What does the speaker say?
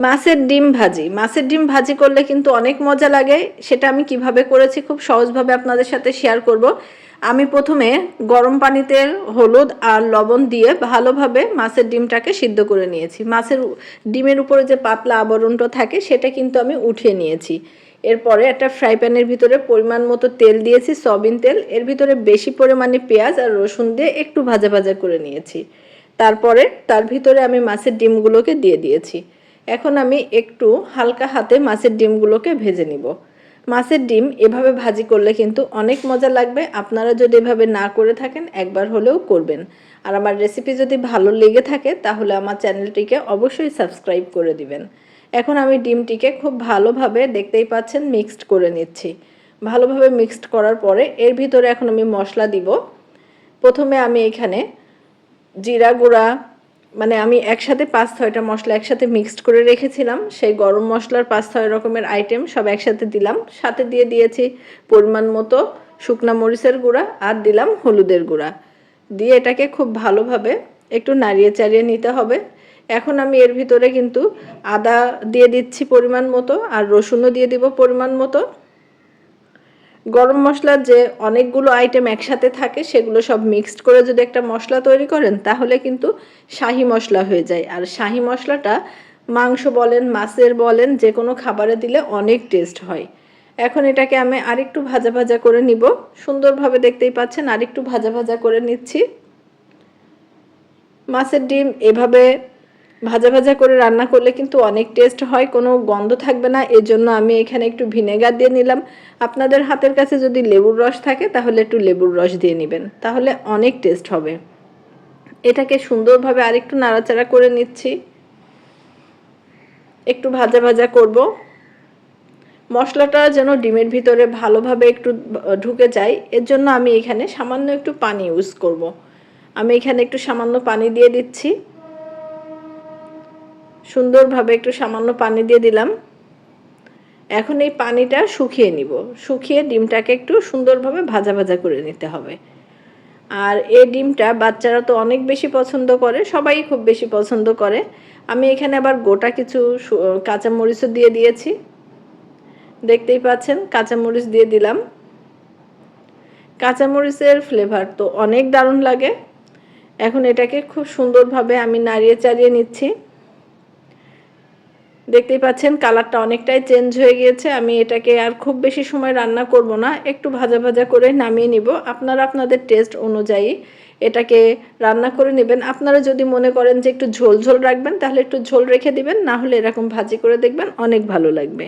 মাছের ডিম ভাজি। মাছের ডিম ভাজি করলে কিন্তু অনেক মজা লাগে। সেটা আমি কীভাবে করেছি খুব সহজভাবে আপনাদের সাথে শেয়ার করব। আমি প্রথমে গরম পানিতে হলুদ আর লবণ দিয়ে ভালোভাবে মাছের ডিমটাকে সিদ্ধ করে নিয়েছি। মাছের ডিমের উপরে যে পাতলা আবরণটা থাকে, সেটা কিন্তু আমি উঠিয়ে নিয়েছি। এরপরে একটা ফ্রাই প্যানের ভিতরে পরিমাণ মতো তেল দিয়েছি, সয়াবিন তেল। এর ভিতরে বেশি পরিমাণে পেঁয়াজ আর রসুন দিয়ে একটু ভাজা ভাজা করে নিয়েছি। তারপরে তার ভিতরে আমি মাছের ডিমগুলোকে দিয়ে দিয়েছি। এখন আমি একটু হালকা হাতে মাছের ডিমগুলোকে ভেজে নিব। মাছের ডিম এভাবে ভাজি করলে কিন্তু অনেক মজা লাগবে। আপনারা যদি এভাবে না করে থাকেন, একবার হলেও করবেন। আর আমার রেসিপি যদি ভালো লেগে থাকে, তাহলে আমার চ্যানেলটিকে অবশ্যই সাবস্ক্রাইব করে দিবেন। এখন আমি ডিমটিকে খুব ভালোভাবে দেখতেই পাচ্ছেন, মিক্সড করে নিচ্ছি। ভালোভাবে মিক্সড করার পরে এর ভিতরে এখন আমি মশলা দিব। প্রথমে আমি এখানে জিরা গুঁড়া মানে আমি একসাথে পাঁচ ছয়টা মশলা একসাথে মিক্সড করে রেখেছিলাম। সেই গরম মশলার পাঁচ ছয় রকমের আইটেম সব একসাথে দিলাম। সাথে দিয়ে দিয়েছি পরিমাণ মতো শুকনা মরিচের গুঁড়া আর দিলাম হলুদের গুঁড়া। দিয়ে এটাকে খুব ভালোভাবে একটু নাড়িয়ে চাড়িয়ে নিতে হবে। এখন আমি এর ভিতরে কিন্তু আদা দিয়ে দিচ্ছি পরিমাণ মতো আর রসুনও দিয়ে দিব পরিমাণ মতো। গরম মশলার যে অনেকগুলো আইটেম একসাথে থাকে, সেগুলো সব মিক্সড করে যদি একটা মশলা তৈরি করেন, তাহলে কিন্তু শাহি মশলা হয়ে যায়। আর শাহি মশলাটা মাংস বলেন, মাছের বলেন, যে কোনো খাবারে দিলে অনেক টেস্ট হয়। এখন এটাকে আমি আরেকটু ভাজা ভাজা করে নিব। সুন্দরভাবে দেখতেই পাচ্ছেন, আরেকটু ভাজা ভাজা করে নিচ্ছি। মাছের ডিম এভাবে ভাজা ভাজা করে রান্না করলে কিন্তু অনেক টেস্ট হয়, কোনো গন্ধ থাকবে না। এর জন্য আমি এখানে একটু ভিনেগার দিয়ে নিলাম। আপনাদের হাতের কাছে যদি লেবুর রস থাকে, তাহলে একটু লেবুর রস দিয়ে নেবেন। তাহলে অনেক টেস্ট হবে। এটাকে সুন্দরভাবে আরেকটু নাড়াচাড়া করে নিচ্ছি। একটু ভাজা ভাজা করব। মশলাটা যেন ডিমের ভিতরে ভালোভাবে একটু ঢুকে যায় এর জন্য আমি এখানে সামান্য একটু পানি ইউজ করব। আমি এখানে একটু সামান্য পানি দিয়ে দিচ্ছি। সুন্দরভাবে একটু সামান্য পানি দিয়ে দিলাম। এখন এই পানিটা শুকিয়ে নিব। শুকিয়ে ডিমটাকে একটু সুন্দরভাবে ভাজা ভাজা করে নিতে হবে। আর এই ডিমটা বাচ্চারা তো অনেক বেশি পছন্দ করে, সবাই খুব বেশি পছন্দ করে। আমি এখানে আবার গোটা কিছু কাঁচামরিচও দিয়ে দিয়েছি। দেখতেই পাচ্ছেন, কাঁচামরিচ দিয়ে দিলাম। কাঁচামরিচের ফ্লেভার তো অনেক দারুণ লাগে। এখন এটাকে খুব সুন্দরভাবে আমি নাড়িয়ে চাড়িয়ে নিচ্ছি। দেখতেই পাচ্ছেন কালারটা অনেকটাই চেঞ্জ হয়ে গিয়েছে। আমি এটাকে আর খুব বেশি সময় রান্না করব না, একটু ভাজা ভাজা করে নামিয়ে নিব। আপনারা আপনাদের টেস্ট অনুযায়ী এটাকে রান্না করে নেবেন। আপনারা যদি মনে করেন যে একটু ঝোল ঝোল রাখবেন, তাহলে একটু ঝোল রেখে দিবেন, না হলে এরকম ভাজি করে দেখবেন, অনেক ভালো লাগবে।